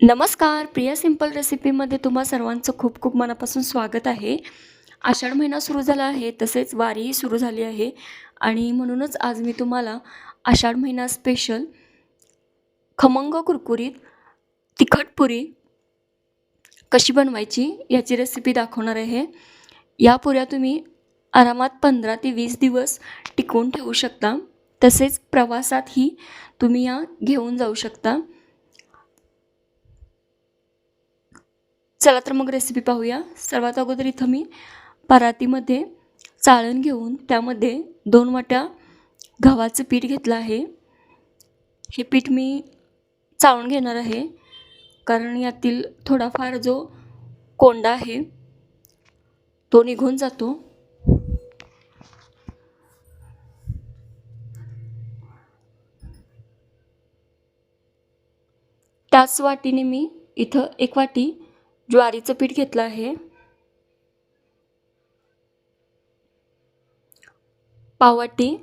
नमस्कार प्रिया सिंपल रेसिपीमध्ये तुम्हा सर्वांचं खूप खूप मनापासून स्वागत आहे. आषाढ महिना सुरू झाला आहे तसेच वारीही सुरू झाली आहे आणि म्हणूनच आज मी तुम्हाला आषाढ महिना स्पेशल खमंग कुरकुरीत तिखट पुरी कशी बनवायची याची रेसिपी दाखवणार आहे. या पुऱ्या तुम्ही आरामात पंधरा ते वीस दिवस टिकवून ठेवू शकता. तसेच प्रवासातही तुम्ही या घेऊन जाऊ शकता. चला तर मग रेसिपी पाहूया. सर्वात अगोदर इथं मी परातीमध्ये चाळण घेऊन त्यामध्ये दोन वाट्या गव्हाचं पीठ घेतलं आहे. हे पीठ मी चाळून घेणार आहे. कारण यातील थोडाफार जो कोंडा आहे तो निघून जातो. त्याच वाटीने मी इथं एक वाटी ज्वारीचं पीठ घेतलं आहे. पावाटी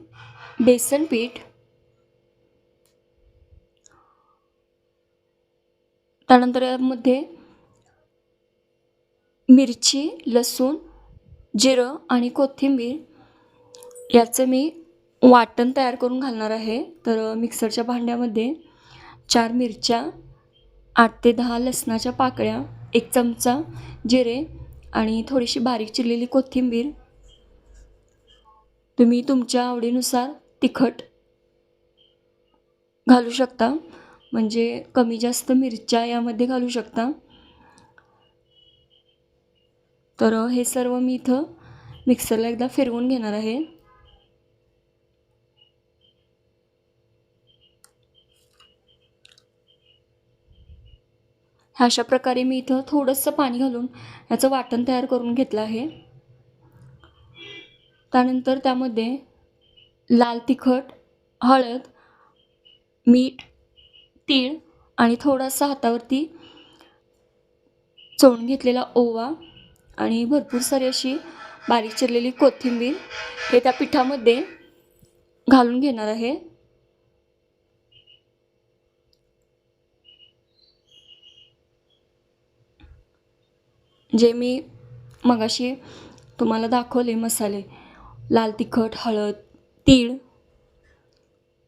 बेसन पीठ त्यानंतर यामध्ये मिरची लसूण जिरं आणि कोथिंबीर याचं मी वाटण तयार करून घालणार आहे. तर मिक्सरच्या भांड्यामध्ये चार मिरच्या आठ ते दहा लसणाच्या पाकळ्या एक चमचा जिरे आणि थोडीशी बारीक चिरलेली कोथिंबीर. तुम्ही तुमच्या आवडीनुसार तिखट घालू शकता म्हणजे कमी जास्त मिरच्या यामध्ये घालू शकता. तर हे सर्व मी इथं मिक्सरला एकदा फिरवून घेणार आहे. अशा प्रकारे मी इथं थोडंसं पाणी घालून याचं वाटण तयार करून घेतलं आहे. त्यानंतर त्यामध्ये लाल तिखट हळद मीठ तीळ आणि थोडासा हातावरती चोळून घेतलेला ओवा आणि भरपूर सारी अशी बारीक चिरलेली कोथिंबीर हे त्या पिठामध्ये घालून घेणार आहे. जे मी मगाशी तुम्हाला दाखवले मसाले. लाल तिखट हळद तीळ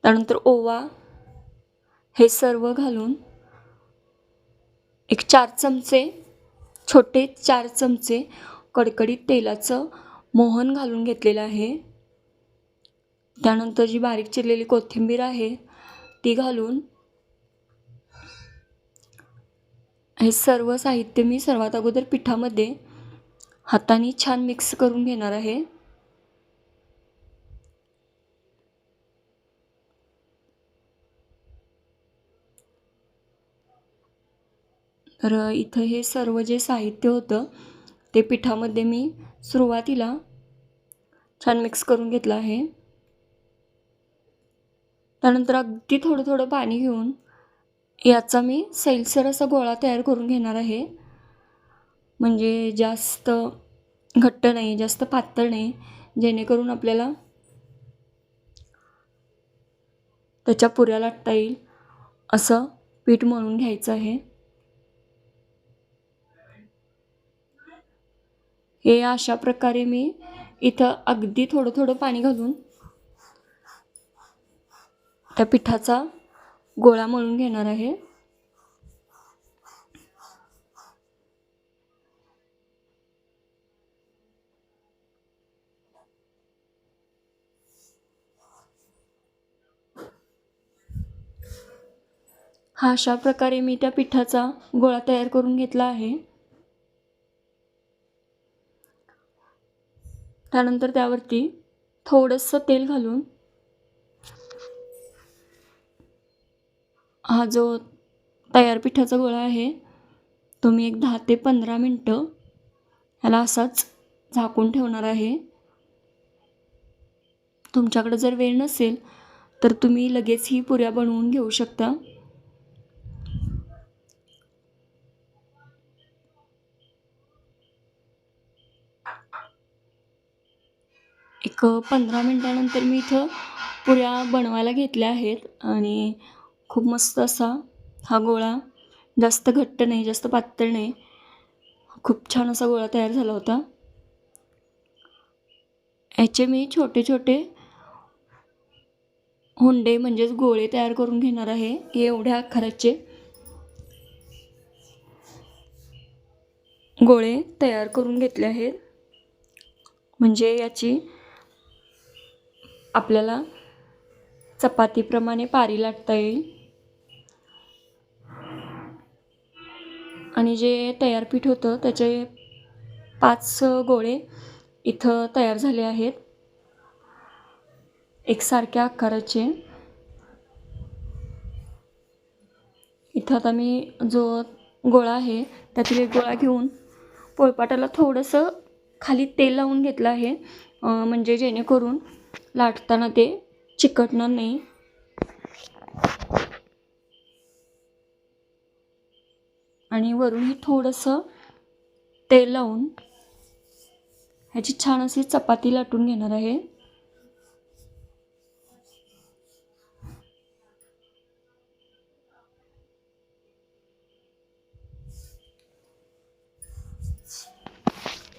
त्यानंतर ओवा हे सर्व घालून एक चार चमचे छोटे चार चमचे कडकडीत तेलाचं मोहन घालून घेतलेलं आहे. त्यानंतर जी बारीक चिरलेली कोथिंबीर आहे ती घालून हे सर्व साहित्य मी सर्वात अगोदर पिठामध्ये हाताने छान मिक्स करून घेणार आहे. तर इथं हे सर्व जे साहित्य होतं ते पिठामध्ये मी सुरुवातीला छान मिक्स करून घेतलं आहे. त्यानंतर अगदी थोडं थोडं पाणी घेऊन याचा मी सैलसर असा गोळा तयार करून घेणार आहे. म्हणजे जास्त घट्ट नाही जास्त पातळ नाही. जेणेकरून आपल्याला त्याच्या पुऱ्या लाटता येईल असं पीठ मळून घ्यायचं आहे. हे अशा प्रकारे मी इथं अगदी थोडं थोडं पाणी घालून त्या पिठाचा गोळा मळून घेणार आहे. हा अशा प्रकारे मी त्या पिठाचा गोळा तयार करून घेतला आहे. त्यानंतर त्यावरती थोडंसं तेल घालून हा जो तयार पिठाचा गोळा आहे तुम्ही एक दहा ते पंधरा मिनटं ह्याला असाच झाकून ठेवणार आहे. तुमच्याकडे जर वेळ नसेल तर तुम्ही लगेच ही पुऱ्या बनवून घेऊ शकता. एक पंधरा मिनटानंतर मी इथं पुऱ्या बनवायला घेतल्या आहेत आणि खूप मस्त असा हा गोळा. जास्त घट्ट नाही जास्त पातळ नाही. खूप छान असा गोळा तयार झाला होता. याचे मी छोटे छोटे हुंडे म्हणजेच गोळे तयार करून घेणार आहे हे एवढ्या आकाराचे गोळे तयार करून घेतले आहेत. म्हणजे याची आपल्याला चपातीप्रमाणे पारी लाटता येईल. आणि जे तयार पीठ होतं त्याचे पाच गोळे इथं तयार झाले आहेत. एकसारख्या आकाराचे. इथं आता मी जो गोळा आहे त्यातील एक गोळा घेऊन पोळपाटाला थोडंसं खाली तेल लावून घेतलं आहे. म्हणजे जेणेकरून लाटताना ते चिकटणार नाही. आणि वरूनही थोडंसं तेल लावून ह्याची छान अशी चपाती लाटून घेणार आहे.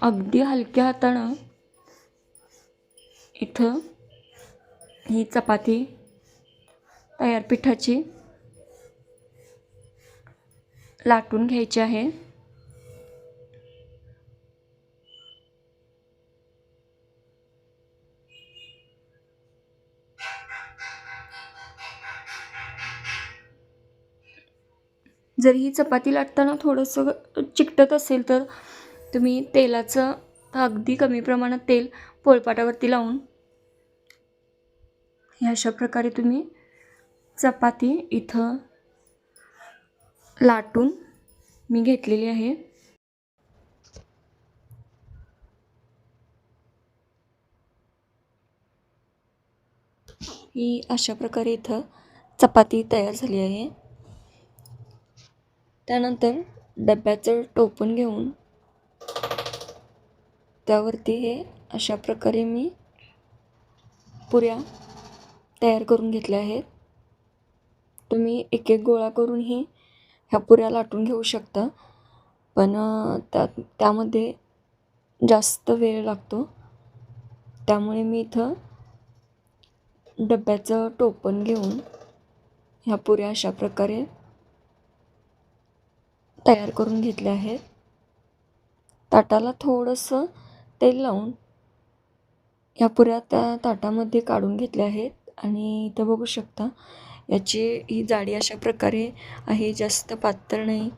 अगदी हलक्या हातानं इथं ही चपाती तयार पिठाची लाटून घ्यायची आहे. जर ही चपाती लाटताना थोडंसं चिकटत असेल तर तुम्ही तेलाचं अगदी कमी प्रमाणात तेल पोळपाटावरती लावून अशा प्रकारे तुम्ही चपाती इथं लाटून मी घेतलेली आहे. ही अशा प्रकारे इथं चपाती तयार झाली आहे. त्यानंतर डब्याचं टोपण घेऊन त्यावरती हे अशा प्रकारे मी पुऱ्या तयार करून घेतल्या आहेत. तुम्ही एक एक गोळा करूनही ह्या पुऱ्या लाटून घेऊ शकता. पण त्या त्यामध्ये जास्त वेळ लागतो. त्यामुळे मी इथं डब्याचं टोपण घेऊन ह्या पुऱ्या अशा प्रकारे तयार करून घेतल्या आहेत. ताटाला थोडंसं तेल लावून ह्या पुऱ्या त्या ताटामध्ये काढून घेतल्या आहेत. आणि इथं बघू शकता याची ही जाडी अशा प्रकारे आहे जास्त पातळ नाही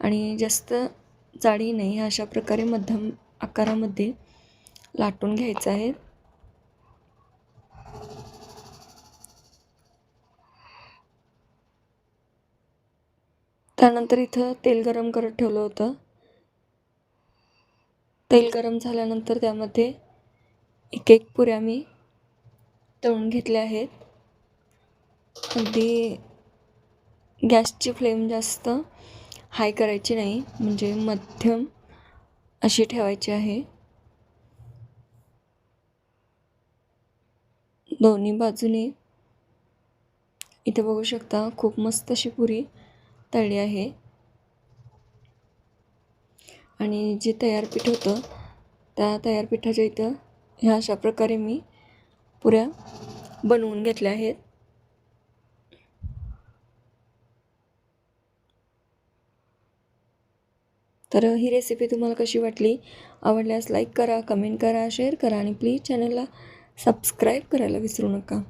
आणि जास्त जाडी नाही अशा प्रकारे मध्यम आकारामध्ये लाटून घ्यायचं आहे. त्यानंतर इथं तेल गरम करत ठेवलं होतं. तेल गरम झाल्यानंतर त्यामध्ये एक एक पुऱ्या मी तळून घेतल्या आहेत. अगदी गॅसची फ्लेम जास्त हाय करायची नाही म्हणजे मध्यम अशी ठेवायची आहे. दोन्ही बाजूने इथे बघू शकता खूप मस्त अशी पुरी तळली आहे. आणि जे तयार पीठ होतं त्या तयार पिठाच्या इथं ह्या अशा प्रकारे मी पुऱ्या बनवून घेतल्या आहेत. तर ही रेसिपी तुम्हाला कशी वाटली? आवडल्यास लाईक करा कमेंट करा शेअर करा आणि प्लीज चॅनलला सबस्क्राईब करायला विसरू नका.